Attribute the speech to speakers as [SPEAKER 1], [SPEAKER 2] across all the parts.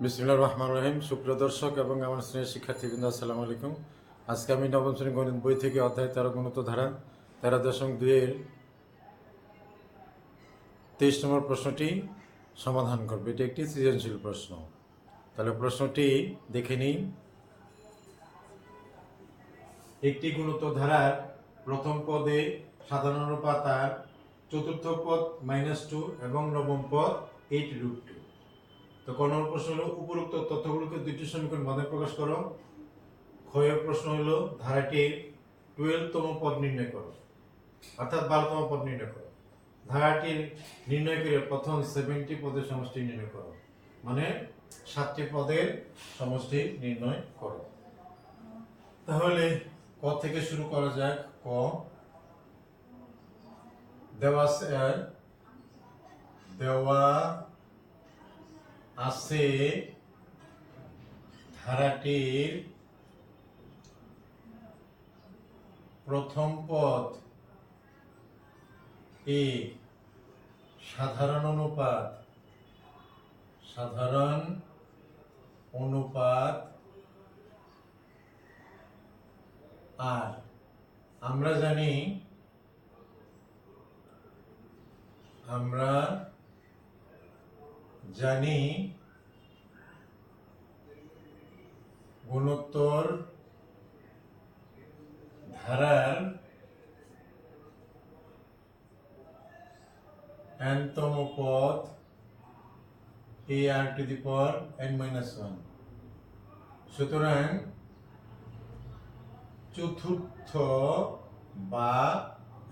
[SPEAKER 1] বিসমুল্লাহ রহমান রহিম। সুপ্রিয় দর্শক এবং আমার স্নেহের শিক্ষার্থীবৃন্দ, আসসালামু আলাইকুম। আজকে আমি নবম শ্রেণি গণিত বই থেকে অধ্যায় তেরো গুণত ধারা তেরো দশমিক দুইয়ের তেইশ নম্বর প্রশ্নটি সমাধান করবে। এটি একটি সৃজনশীল প্রশ্ন। তাহলে প্রশ্নটি দেখে নিই। একটি গুণত ধারার প্রথম পদে সাধারণ অনুপাত আর চতুর্থ পদ মাইনাস টু এবং নবম পদ এইট রুট টু। তো ক নম্বর প্রশ্ন হলো, উপরোক্ত তথ্যগুলোকে দুইটি সমীকরণ মাধ্যমে প্রকাশ করো। ক্ষয়ের প্রশ্ন হলো ধারাটির টুয়েলভতম পদ নির্ণয় করো। অর্থাৎ বারোতম পদ নির্ণয় করো। ধারাটির নির্ণয় করে প্রথম সেভেন্টি পদের সমষ্টি নির্ণয় করো। মানে সাতটি পদের সমষ্টি নির্ণয় করো। তাহলে ক থেকে শুরু করা যাক। ক। দেওয়া দেওয়া আছে ধারাটির প্রথম পদ এ। সাধারণ অনুপাত। সাধারণ অনুপাত আর। আমরা জানি আমরা জানি গুণোত্তর ধারার এনতম পথ a r to the power n minus one সুতরাং চতুর্থ বা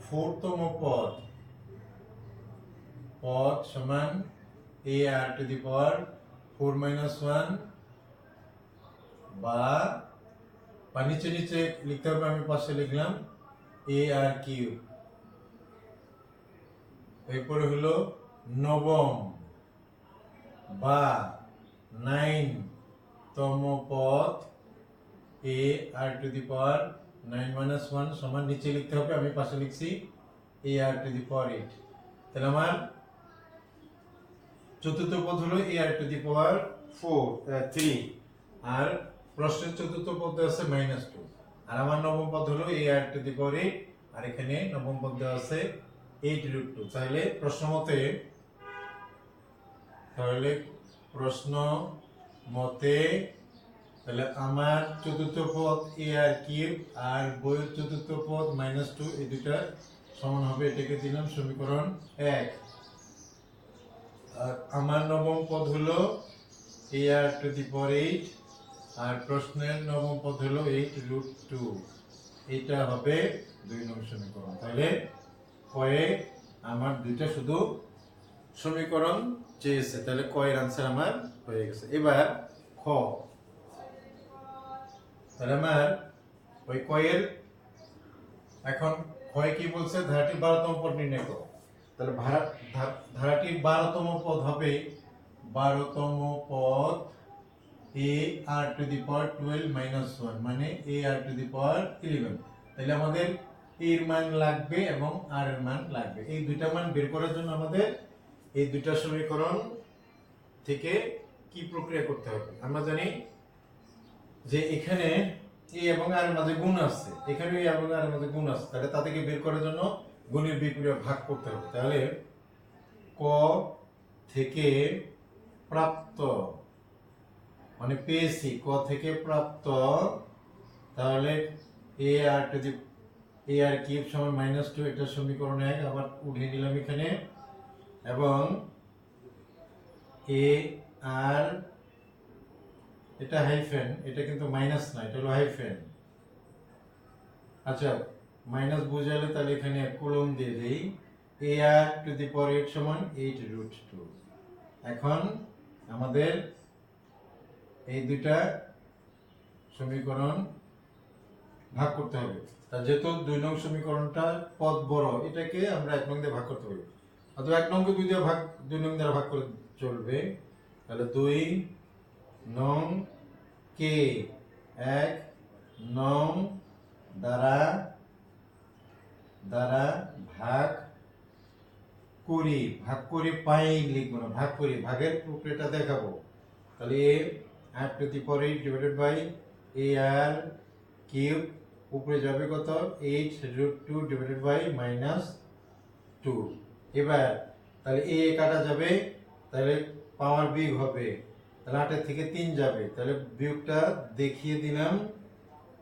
[SPEAKER 1] ফোরতম পদ পদ সমান r to the power four minus one বা বা নিচে নিচে লিখতে হবে, আমি পাশে লিখলাম এ আর কিউ এরপরে হলো নবম বা নাইন তম পদ a r to the power nine minus one সমান নিচে লিখতে হবে, আমি পাশে লিখছি এ r to the power eight তাহলে আমার চতুর্থ পদ হলো a r to the power four three আর প্রশ্নের চতুর্থ পদ আছে মাইনাস টু আর আমার নবম পদ হলো a r to the power eight আর এখানে নবম পদ দেওয়া আছে এইট রুট টু তাহলে প্রশ্ন মতে, তাহলে প্রশ্ন মতে, তাহলে আমার চতুর্থ পদ এ আর কিউব, আর বইয়ের চতুর্থ পদ মাইনাস টু এই দুটা সমান হবে এটাকে দিলাম সমীকরণ এক। আর আমার নবম পদ হলো a r to the power eight আর প্রশ্নের নবম পদ হলো এইট রুট টু এটা হবে দুই নম্বর সমীকরণ। তাহলে কয়ে আমার দুইটা শুধু সমীকরণ চেয়েছে। তাহলে কয়ের আনসার আমার হয়ে গেছে। এবার খ। তাহলে আমার ওই কয়ের, এখন ক্ষয় কি বলছে? ধারাটি বারোতম পদ নির্ণয় করো। তাহলে ধারাটির বারোতম পদ হবে। বারোতম পদ a r to the power twelve minus one মানে a r to the power eleven তাহলে আমাদের এর মান লাগবে এবং আর এর মান লাগবে। এই দুইটা মান বের করার জন্য আমাদের এই দুইটা সমীকরণ থেকে কি প্রক্রিয়া করতে হবে? আমরা জানি যে এখানে এ এবং আর মাঝে গুণ আছে। এখানে এ এবং আর মাঝে গুণ আছে। তাহলে তা থেকে বের করার জন্য গুণের বিক্রিয়া ভাগ করতে হবে। তাহলে ক থেকে প্রাপ্ত মানে পেয়েছি, ক থেকে প্রাপ্ত, তাহলে a r to the a r cube সমান মাইনাস টু এটা সমীকরণ এক, আবার উঠে নিলাম এখানে। এবং এ আর, এটা হাইফেন এটা কিন্তু মাইনাস না, এটা হলো হাইফেন আচ্ছা মাইনাস বোঝালে তাহলে এখানে কোলন দিয়ে দেই a r to the power eight সমান এইট রুট টু এখন আমাদের এই দুইটা সমীকরণ ভাগ করতে হবে। তা যেহেতু দুই নং সমীকরণটা পদ বড়, এটাকে আমরা এক নং দিয়ে ভাগ করতে পারি। অথবা এক নংকে দুই দিয়ে ভাগ, দুই নং দ্বারা ভাগ করে চলবে। তাহলে দুই নং কে এক নং দ্বারা দ্বারা ভাগ করি, ভাগ করে পাই লিখব না, ভাগ করি, ভাগের প্রক্রিয়াটা দেখাবো। তাহলে a r to the eight divided by a r cube, উপরে যাবে কত? Eight root two divided by minus two. এবার তাহলে এ কাটা যাবে, তাহলে পাওয়ার বিয়োগ হবে। তাহলে আটের থেকে তিন যাবে, তাহলে বিয়োগটা দেখিয়ে দিলাম।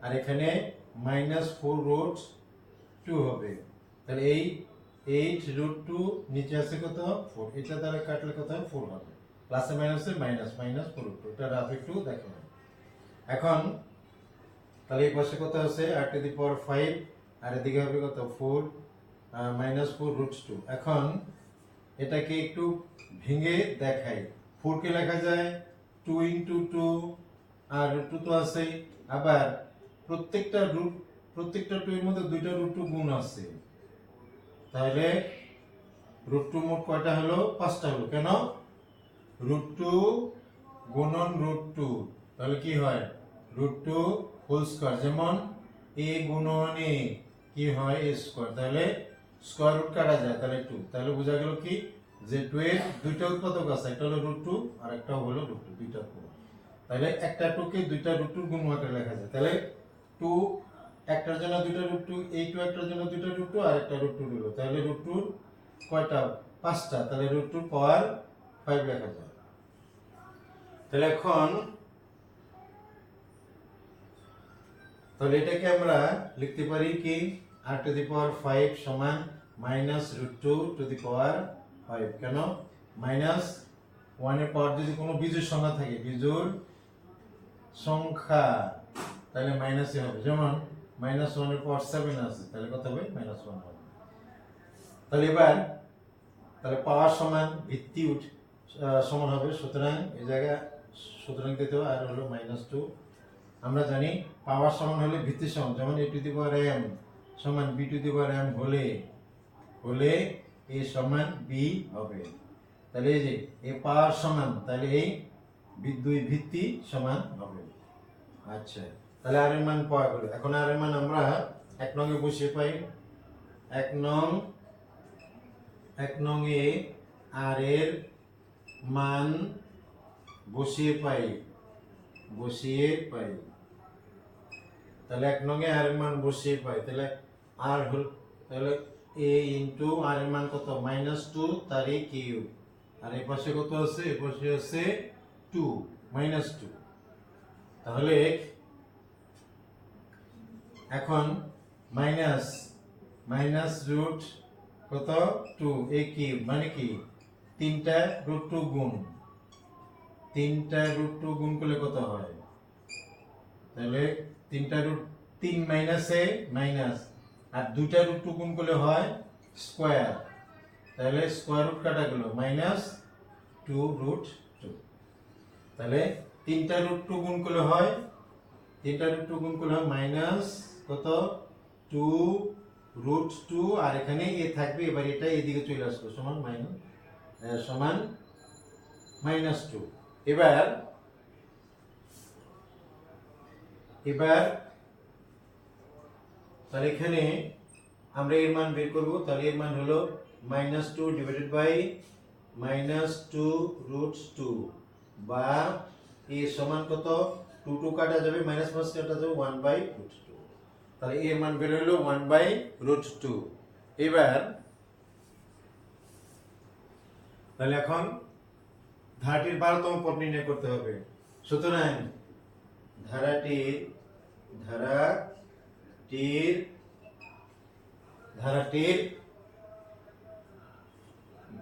[SPEAKER 1] আর এখানে মাইনাস ফোর রুট টু হবে। তাহলে এই এইট রুট টু নিচে আছে কত? ফোর এটা দ্বারা কাটলে কত ফোর হবে। প্লাসে মাইনাসে মাইনাস মাইনাস ফোর টু এটা রাফ একটু দেখো। এখন তাহলে এই পাশে কত আছে? আর টু দি পাওয়ার ফাইভ আর এদিকে হবে কত? Four minus four root two এখন এটাকে একটু ভেঙে দেখাই। ফোরকে লেখা যায়? টু ইন্টু টু আর রুট টু তো আছে আবার প্রত্যেকটা রুট প্রত্যেকটা টু এর মধ্যে দুইটা রুট টু গুণ আছে। তাহলে রুট টু মোট কয়টা হলো? পাঁচটা হলো। কেন? রুট টু গুণন রুট টু তাহলে কি হয়? রুট টু হোল স্কোয়ার যেমন এ গুণন এ কি হয়? এ স্কোয়ার তাহলে স্কোয়ার রুট কাটা যায়, তাহলে টু তাহলে বোঝা গেল কি? যে টু এর দুইটা উৎপাদক আছে, একটা হলো রুট টু আর একটা হলো রুট টু দুইটা তাহলে একটা টুকে দুইটা রুট টুর গুণ আকারে লেখা যায়। তাহলে টু একটার জন্য দুটো রুট টু এই টু একটার জন্য দুটো রুট টু আর একটা রুট টু দিল। তাহলে রুট টুর কয়টা? পাঁচটা। তাহলে রুট টুর পাওয়ার ফাইভ লেখা যায় তাহলে এখন তাহলে এটাকে আমরা লিখতে পারি কি? R to the power five সমান minus root two to the power five কেন? মাইনাস ওয়ানের পাওয়ার যদি কোনো বিজুর সংখ্যা থাকে বিজুর সংখ্যা, তাহলে মাইনাসে হবে। যেমন মাইনাস ওয়ানের পাওয়ার সেভেন আছে, তাহলে কত হবে? মাইনাস ওয়ান হবে। তাহলে এবার, তাহলে পাওয়ার সমান ভিত্তি উঠ সমান হবে, সুতরাং এই জায়গায়, সুতরাং দিতে হবে, আর হলো মাইনাস টু আমরা জানি পাওয়ার সমান হলে ভিত্তি সমান, যেমন a to the power m সমান b to the power m হলে হলে এ সমান বি হবে। তাহলে এই যে এ পাওয়ার সমান, তাহলে এই দুই ভিত্তি সমান হবে। আচ্ছা। তাহলে আর মান পাওয়া গেল। এখন আর এর মান আমরা এক নং এ বসিয়ে পাই। এক নং এক নং এ আর এর মান বসিয়ে পাই বসিয়ে পাই। তাহলে এক নঙ্গে আর এর মান বসিয়ে পাই। তাহলে আর হল, তাহলে এ ইন্টু আর এর মান কত? মাইনাস টু তার এ কিউ আর এই পাশে কত আছে? এ পাশে আছে টু, মাইনাস টু। তাহলে এখন মাইনাস মাইনাস রুট কত? টু এ কিউব মানে কি? তিনটা রুট টু গুণ। তিনটা রুট টু গুণ করলে কত হয়? তাহলে তিনটা রুট তিন মাইনাসে মাইনাস আর দুইটা রুট টু গুণ করলে হয় স্কোয়ার তাহলে স্কোয়ার রুট কাটা গেল মাইনাস টু রুট টু তাহলে তিনটা রুট টু গুণ করলে হয়, তিনটা রুট টু গুণ করলে হয় মাইনাস কত? টু রুট টু, আর এখানে এ থাকবে, এবার এটা এদিকে চলে আসবে সমান মাইনাস সমান মাইনাস টু এবার এবার, তাহলে এখানে আমরা এর মান বের করব, তাহলে এর মান হলো minus two divided by minus two root two বা এ সমান কত? টু টু কাটা যাবে মাইনাস মাইনাস কাটা যাবে ওয়ান বাই রুট টু তাহলে এর মান বের হলো ওয়ান বাই রুট টু এবার, তাহলে এখন ধারাটির বারোতম পদ নির্ণয় করতে হবে। সুতরাং ধারাটির ধারাটির ধারাটির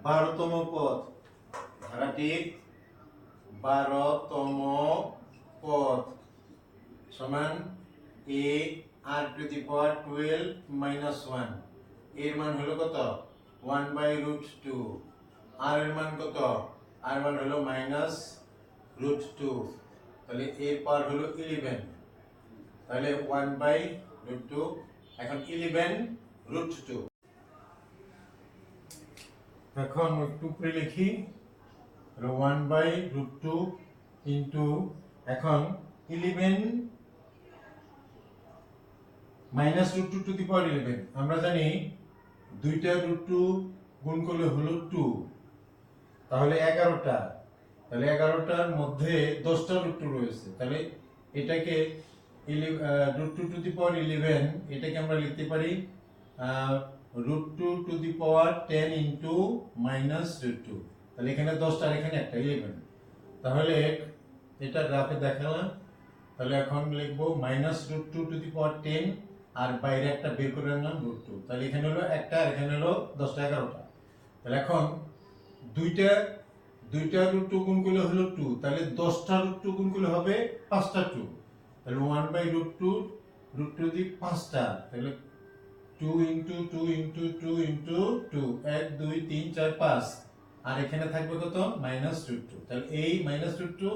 [SPEAKER 1] বারোতম পদ। ধারাটির বারোতম পদ সমান a r to the power twelve minus ওয়ানের মান হলো কত? One by root two r এর মান কত? আর মান হলো মাইনাস রুট টু তাহলে এর পাওয়ার হলো ইলেভেন তাহলে ওয়ান বাই রুট টু এখন ইলেভেন রুট টু এখন একটু উপরে লিখি। One by root two into এখন eleven minus root two to the power eleven আমরা জানি দুইটা রুট টু গুণ করলে হলো টু তাহলে এগারোটা। তাহলে এগারোটার মধ্যে দশটা রুট টু রয়েছে। তাহলে এটাকে root two to the power eleven এটাকে আমরা লিখতে পারি root two to the power ten into minus root two তাহলে এখানে দশটা এখানে একটা ইলেভেন তাহলে এটা গ্রাফে দেখালাম। তাহলে এখন লিখব minus root two to the power ten আর বাইরে একটা বের করে আনলাম রুট টু তাহলে এখানে হলো একটা আর এখানে হলো দশটা এগারোটা। তাহলে এখন দুইটা দুইটা রুট টু গুণ করলে হলো টু তাহলে দশটা রুট টু গুণ করলে হবে পাঁচটা টু তাহলে one by root two root two দি পাঁচটা। তাহলে two into two into two into two এক, দুই, তিন, চার, পাঁচ। আর এখানে থাকবে কত? মাইনাস রুট টু তাহলে এই মাইনাস রুট টু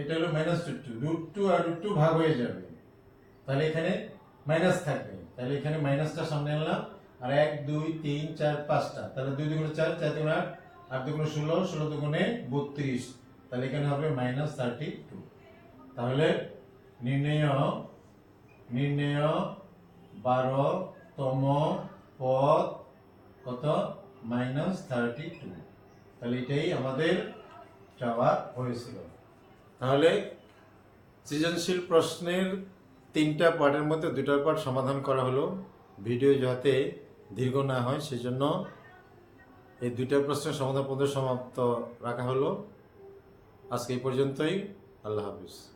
[SPEAKER 1] এটা হলো minus root two root two আর রুট টু ভাগ হয়ে যাবে। তাহলে এখানে মাইনাস থাকবে। তাহলে এখানে মাইনাসটা সামনে আনলাম, আর এক, দুই, তিন, চার, পাঁচটা। তাহলে দুই দুগুণে চার চার দুগুণে আট আট দুগুণে ষোলো ষোলো দুগুণে বত্রিশ। তাহলে এখানে হবে মাইনাস থার্টি টু তাহলে নির্ণয় নির্ণয় বারোতম পদ কত? মাইনাস থার্টি টু তাহলে এটাই আমাদের চাওয়া হয়েছিল। তাহলে সৃজনশীল প্রশ্নের তিনটা পার্টের মধ্যে দুটার পার্ট সমাধান করা হলো। ভিডিও যাতে দীর্ঘ না হয়, সেজন্য এই দুইটা প্রশ্নের সমাধান পদ্ধতি সমাপ্ত রাখা হলো। আজকে এই পর্যন্তই। আল্লাহ হাফিজ।